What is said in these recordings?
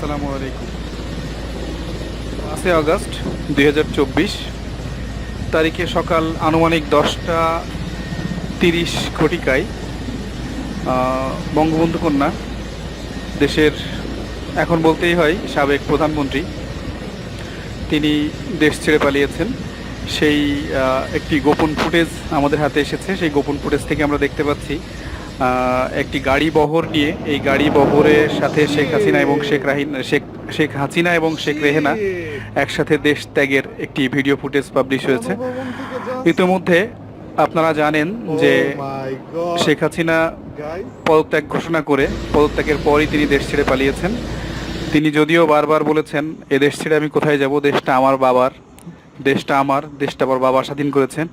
আসসালামু আলাইকুম। পাঁচই আগস্ট দুই তারিখে সকাল আনুমানিক দশটা তিরিশ ঘটিকায় বঙ্গবন্ধু কন্যা দেশের এখন বলতেই হয় সাবেক প্রধানমন্ত্রী। তিনি দেশ ছেড়ে পালিয়েছেন। সেই একটি গোপন ফুটেজ আমাদের হাতে এসেছে। সেই গোপন ফুটেজ থেকে আমরা দেখতে পাচ্ছি একটি গাড়ি বহর নিয়ে এই গাড়ি বহরের সাথে শেখ হাসিনা এবং শেখ রাহিন শেখ শেখ হাসিনা এবং শেখ রেহেনা একসাথে দেশ ত্যাগের একটি ভিডিও ফুটেজ পাবলিশ হয়েছে। ইতিমধ্যে আপনারা জানেন যে শেখ হাসিনা পদত্যাগ ঘোষণা করে পদত্যাগের পরই তিনি দেশ ছেড়ে পালিয়েছেন। তিনি যদিও বারবার বলেছেন এ দেশ ছেড়ে আমি কোথায় যাব? দেশটা আমার বাবার দেশটা আমার দেশটা আমার বাবা স্বাধীন করেছেন।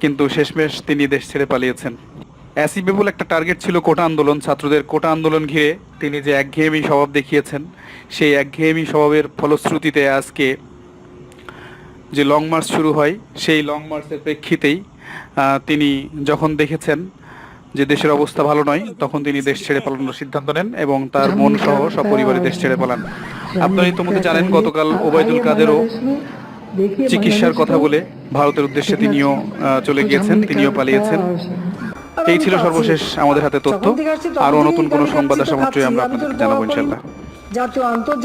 কিন্তু শেষমেশ তিনি দেশ ছেড়ে পালিয়েছেন। অ্যাসিবেবল একটা টার্গেট ছিল কোটা আন্দোলন ছাত্রদের কোটা আন্দোলন ঘিরে। তিনি যে একঘেয়েমি স্বভাব দেখিয়েছেন সেই একঘেয়েমি স্বভাবের ফলশ্রুতিতে আজকে যে লং মার্চ শুরু হয় সেই লং মার্চের প্রেক্ষিতেই তিনি যখন দেখেছেন যে দেশের অবস্থা ভালো নয় তখন তিনি দেশ ছেড়ে পালানোর সিদ্ধান্ত নেন এবং তার মন সহ সপরিবারে দেশ ছেড়ে পালান। আপনারা ইতিমধ্যে জানেন গতকাল ওবায়দুল কাদেরও চিকিৎসার কথা বলে ভারতের উদ্দেশ্যে তিনিও চলে গিয়েছেন তিনিও পালিয়েছেন। এই ছিল সর্বশেষ আমাদের হাতে তথ্য। আরও নতুন কোনো সংবাদ আসা মাত্রই আমরা আপনাদেরকে জানাব ইনশাল্লাহ জাতীয় আন্তর্জাতিক